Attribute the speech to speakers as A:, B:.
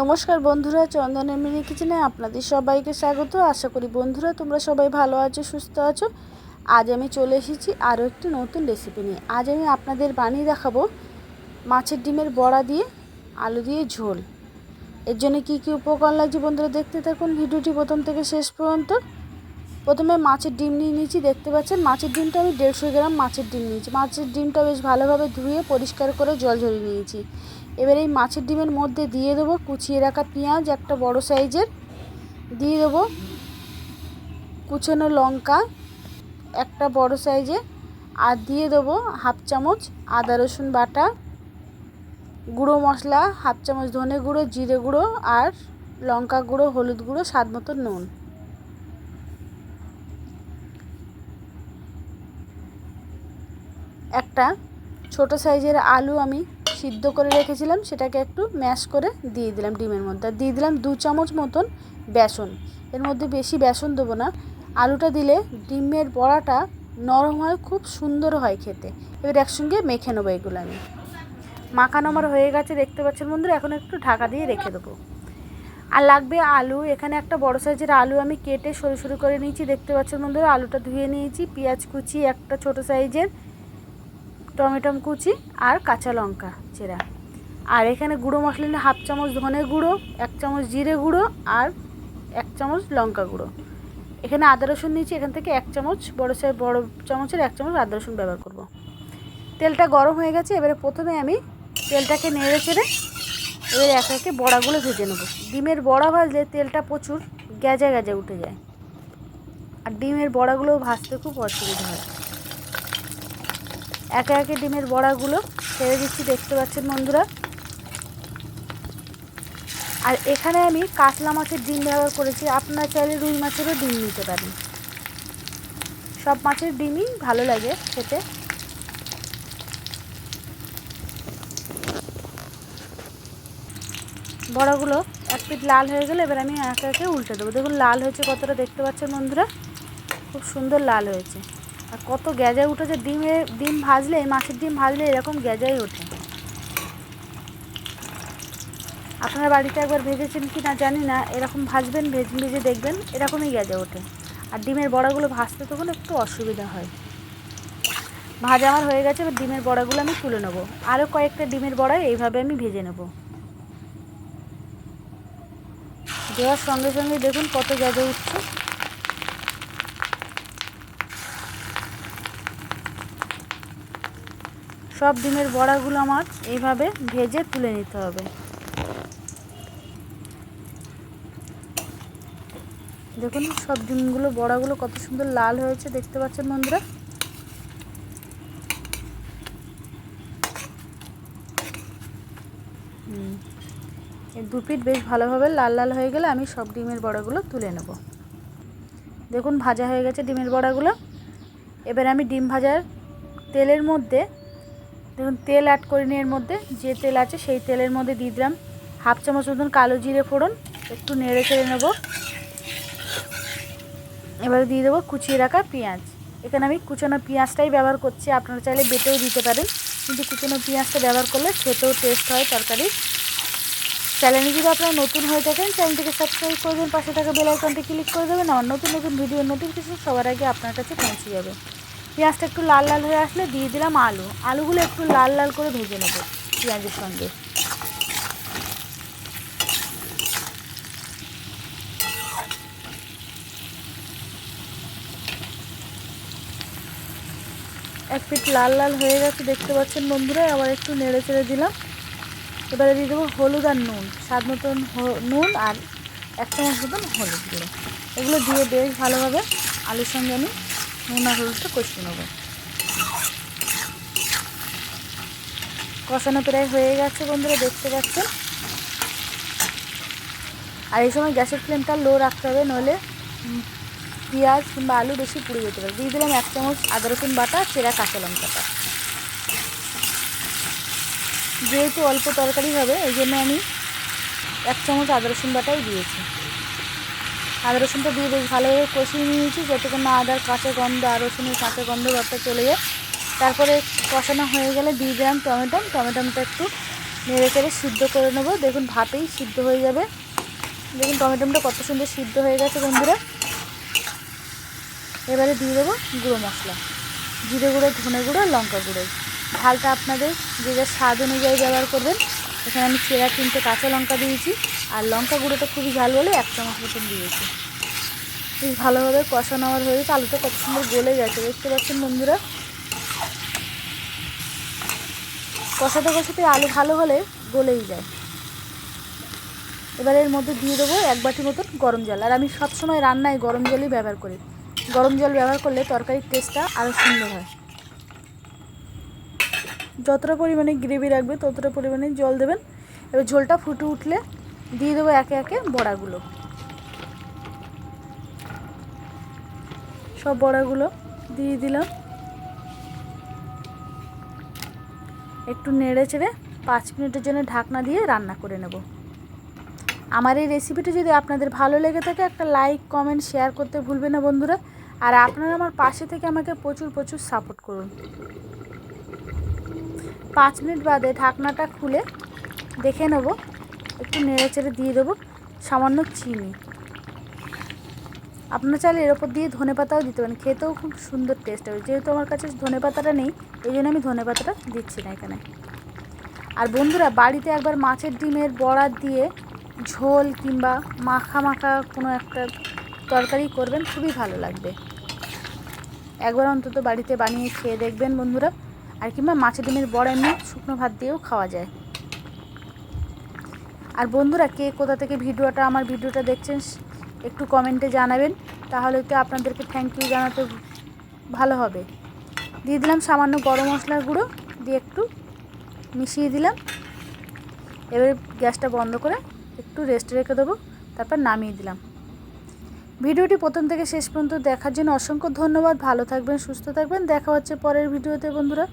A: নমস্কার বন্ধুরা চন্দনের মিনি কিচেনে আপনাদের সবাইকে স্বাগত। আশা করি বন্ধুরা তোমরা সবাই ভালো আছো, সুস্থ আছো। আজ আমি চলে এসেছি আরও একটি নতুন রেসিপি নিয়ে। আজ আমি আপনাদের বানিয়ে দেখাবো মাছের ডিমের বড়া দিয়ে আলু দিয়ে ঝোল। এর জন্য কী কী উপকরণ লাগছে বন্ধুরা দেখতে থাকুন। ভিডিওটি প্রথম থেকে শেষ পর্যন্ত প্রথমে মাছের ডিম নিয়ে নিয়েছি, দেখতে পাচ্ছেন? মাছের ডিমটা আমি দেড়শো গ্রাম মাছের ডিম নিয়েছি। মাছের ডিমটা বেশ ভালোভাবে ধুয়ে পরিষ্কার করে জল ঝরিয়ে নিয়েছি। এবার এই মাছের ডিমের মধ্যে দিয়ে দেবো কুচিয়ে রাখা পেঁয়াজ, একটা বড় সাইজের। দিয়ে দেবো কুচানো লঙ্কা, একটা বড় সাইজে আর দিয়ে দেবো হাফ চামচ আদা রসুন বাটা, গুঁড়ো মশলা, হাফ চামচ ধনে গুঁড়ো, জিরে গুঁড়ো আর লঙ্কা গুঁড়ো, হলুদ গুঁড়ো, স্বাদ মতো নুন। একটা ছোট সাইজের আলু আমি সিদ্ধ করে রেখেছিলাম, সেটাকে একটু ম্যাশ করে দিয়ে দিলাম ডিমের মধ্যে। আর দিয়ে দিলাম দু চামচ মতন বেসন। এর মধ্যে বেশি বেসন দেবো না। আলুটা দিলে ডিমের বড়াটা নরম হয়, খুব সুন্দর হয় খেতে। এবার একসঙ্গে মেখে নেব এগুলো আমি। মাখানো আমার হয়ে গেছে, দেখতে পাচ্ছেন বন্ধুরা, এখন একটু ঢাকা দিয়ে রেখে দেবো। আর লাগবে আলু, এখানে একটা বড় সাইজের আলু আমি কেটে সরু সরু করে নিয়েছি, দেখতে পাচ্ছেন বন্ধুরা, আলুটা ধুয়ে নিয়েছি, পেঁয়াজ কুচি, একটা ছোট সাইজের টমেটো কুচি আর কাঁচা লঙ্কা চেরা। আর এখানে গুঁড়ো মশলা নিয়ে হাফ চামচ ধনে গুঁড়ো, এক চামচ জিরে গুঁড়ো আর এক চামচ লঙ্কা গুঁড়ো। এখানে আদা রসুন নিয়েছি, এখান থেকে এক চামচ বড়ো সাইজ বড়ো চামচের এক চামচ আদা রসুন ব্যবহার করব। তেলটা গরম হয়ে গেছে, এবারে প্রথমে আমি তেলটাকে নেড়ে চেড়ে এবারে একে একে বড়াগুলো ভেজে নেব। ডিমের বড়া ভাজলে তেলটা প্রচুর গ্যাজা গ্যাজা উঠে যায়। আর ডিমের বড়াগুলো ভাজতে খুব অসুবিধা হয়। একে একে ডিমের বড়াগুলো ছেড়ে দিচ্ছি, দেখতে পাচ্ছেন বন্ধুরা। আর এখানে আমি কাতলা মাছের ডিম ব্যবহার করেছি, আপনারা চাইলে রুই মাছেরও ডিম নিতে পারেন। সব মাছের ডিমই ভালো লাগে খেতে। বড়াগুলো এক পিট লাল হয়ে গেলে এবার আমি একে একে উল্টে দেবো। দেখুন, লাল হয়েছে কতটা, দেখতে পাচ্ছেন বন্ধুরা? খুব সুন্দর লাল হয়েছে। আর কত গ্যাজায় উঠেছে ডিমে ডিম ভাজলে মাছের ডিম ভাজলে এরকম গ্যাজাই ওঠে। আপনার বাড়িতে একবার ভেজেছেন কি না জানি না, এরকম ভাজবেন, ভেজ ভেজে দেখবেন, এরকমই গ্যাজা ওঠে। আর ডিমের বড়াগুলো ভাজতে তখন একটু অসুবিধা হয়। ভাজা আমার হয়ে গেছে, এবার ডিমের বড়াগুলো আমি তুলে নেব। আরও কয়েকটা ডিমের বড়া এইভাবে আমি ভেজে নেব। দেওয়ার সঙ্গে সঙ্গে দেখুন কত গ্যাজে উঠছে। সব ডিমের বড়াগুলো আমার এইভাবে ভেজে তুলে নিতে হবে। দেখুন সব ডিমগুলো, বড়াগুলো কত সুন্দর লাল হয়েছে, দেখতে পাচ্ছেন বন্ধুরা? দু পিঠ বেশ ভালোভাবে লাল লাল হয়ে গেলে আমি সব ডিমের বড়াগুলো তুলে নেব। দেখুন ভাজা হয়ে গেছে ডিমের বড়াগুলো। এবার আমি ডিম ভাজার তেলের মধ্যে দেখুন, তেল অ্যাড করিনি এর মধ্যে যে তেল আছে সেই তেলের মধ্যে দিয়ে দিলাম হাফ চামচ মতন কালো জিরে ফোড়ন, একটু নেড়ে চেড়ে নেব। এবারে দিয়ে দেবো কুচিয়ে রাখা পেঁয়াজ। এখানে আমি কুচানো পেঁয়াজটাই ব্যবহার করছি, আপনারা চাইলে বেটেও দিতে পারেন, কিন্তু কুচানো পেঁয়াজটা ব্যবহার করলে খেতেও টেস্ট হয় তরকারি। চ্যানেলে যদি আপনারা নতুন হয়ে থাকেন চ্যানেলটিকে সাবস্ক্রাইব করে করবেন পাশে থাকা বেল আইকনটি ক্লিক করে দেবেন আমার নতুন নতুন ভিডিও নোটিফিকেশন সবার আগে আপনার কাছে পৌঁছে যাবে। পেঁয়াজটা একটু লাল লাল হয়ে আসলে দিয়ে দিলাম আলু। আলুগুলো একটু লাল লাল করে ভেজে নেব পেঁয়াজের সঙ্গে। এক পিট লাল লাল হয়ে গেছে, দেখতে পাচ্ছেন বন্ধুরা আবার একটু নেড়ে চেড়ে দিলাম। এবারে দিয়ে দেবো হলুদ আর নুন, স্বাদ মতন নুন আর এক চামচ মতন হলুদ গুঁড়ো। এগুলো দিয়ে বেশ ভালোভাবে আলুর সঙ্গে আমি নুন হলুদটা কষিয়ে কষানো প্রায় হয়ে গেছে বন্ধুরা, দেখতে পাচ্ছেন? আর এই সময় গ্যাসের ফ্লেমটা লো রাখতে হবে, নইলে পেঁয়াজ কিংবা আলু বেশি পুড়ে যেতে পারে। দিয়ে দিলাম এক চামচ আদা রসুন বাটা, চেরা কাঁচা লঙ্কাটা। যেহেতু অল্প তরকারি হবে, এই জন্য আমি এক চামচ আদা রসুন বাটাই দিয়েছি। আদা রসুনটা দিয়ে বেশ ভালোভাবে কষিয়ে নিয়েছি, যতক্ষণ না আদার কাঁচা গন্ধ আর রসুনের কাঁচা গন্ধ ব্যাপারটা চলে যায়। তারপরে কষানো হয়ে গেলে দিয়ে দিলাম টমেটো, টমেটোটা একটু নেড়ে চেড়ে সিদ্ধ করে নেব। দেখুন ভাতেই সিদ্ধ হয়ে যাবে। দেখুন টমেটোটা কত সুন্দর সিদ্ধ হয়ে গেছে বন্ধুরা। এবারে দিয়ে দেবো গুঁড়ো মশলা, জিরে গুঁড়ো, ধনে গুঁড়ো, লঙ্কা গুঁড়ো। ঝালটা আপনাদের যে যার স্বাদ অনুযায়ী ব্যবহার করবেন। এখানে আমি চেরা তিনটে কাঁচা লঙ্কা দিয়েছি। আর লঙ্কা গুঁড়োটা খুবই ঝাল বলে এক চামচ মতন দিয়েছি। বেশ ভালোভাবে কষা নেওয়ার হয়ে গেছে। আলুটা কত সুন্দর গলে গেছে। দেখতে পাচ্ছেন বন্ধুরা? কষাতে কষাতে আলু ভালো হলে গলেই যায়। এবার এর মধ্যে দিয়ে দেবো এক বাটি মতন গরম জল। আর আমি সবসময় রান্নায় গরম জলই ব্যবহার করি। গরম জল ব্যবহার করলে তরকারির টেস্টটা আরও সুন্দর হয়। যতটা পরিমাণে গ্রেভি রাখবে, ততটা পরিমাণে জল দেবেন। এবার ঝোলটা ফুটে উঠলে দিয়ে দেবো একে একে বড়াগুলো। সব বড়াগুলো দিয়ে দিলাম। একটু নেড়ে চেড়ে পাঁচ মিনিটের জন্য ঢাকনা দিয়ে রান্না করে নেব। আমার এই রেসিপিটি যদি আপনাদের ভালো লেগে থাকে, একটা লাইক কমেন্ট শেয়ার করতে ভুলবেন না বন্ধুরা। আর আপনারা আমার পাশে থেকে আমাকে প্রচুর প্রচুর সাপোর্ট করুন। পাঁচ মিনিট বাদে ঢাকনাটা খুলে দেখে নেব। একটু নেড়ে চেড়ে দিয়ে দেবো সামান্য চিনি। আপনারা চাইলে এর ওপর দিয়ে ধনে পাতাও দিতে পারেন। খেতেও খুব সুন্দর টেস্ট হবে। যেহেতু আমার কাছে ধনে পাতাটা নেই, এই জন্য আমি ধনে পাতাটা দিচ্ছি না এখানে। আর বন্ধুরা, বাড়িতে একবার মাছের ডিমের বড়া দিয়ে ঝোল কিংবা মাখা মাখা কোনো একটা তরকারি করবেন, খুবই ভালো লাগবে। একবার অন্তত বাড়িতে বানিয়ে খেয়ে দেখবেন বন্ধুরা। আর কিংবা মাছের ডিমের বড় এমনি শুকনো ভাত দিয়েও খাওয়া যায়। আর বন্ধুরা, কে কোথা থেকে ভিডিওটা, আমার ভিডিওটা দেখছেন, একটু কমেন্টে জানাবেন। তাহলে তো আপনাদেরকে থ্যাংক ইউ জানাতে ভালো হবে। দিয়ে দিলাম সামান্য গরম মশলার গুঁড়ো, দিয়ে একটু মিশিয়ে দিলাম। এবার গ্যাসটা বন্ধ করে একটু রেস্টে রেখে দেবো, তারপর নামিয়ে দিলাম। ভিডিওটি প্রথম থেকে শেষ পর্যন্ত দেখার জন্য অসংখ্য ধন্যবাদ। ভালো থাকবেন, সুস্থ থাকবেন। দেখা হচ্ছে পরের ভিডিওতে, বন্ধুরা।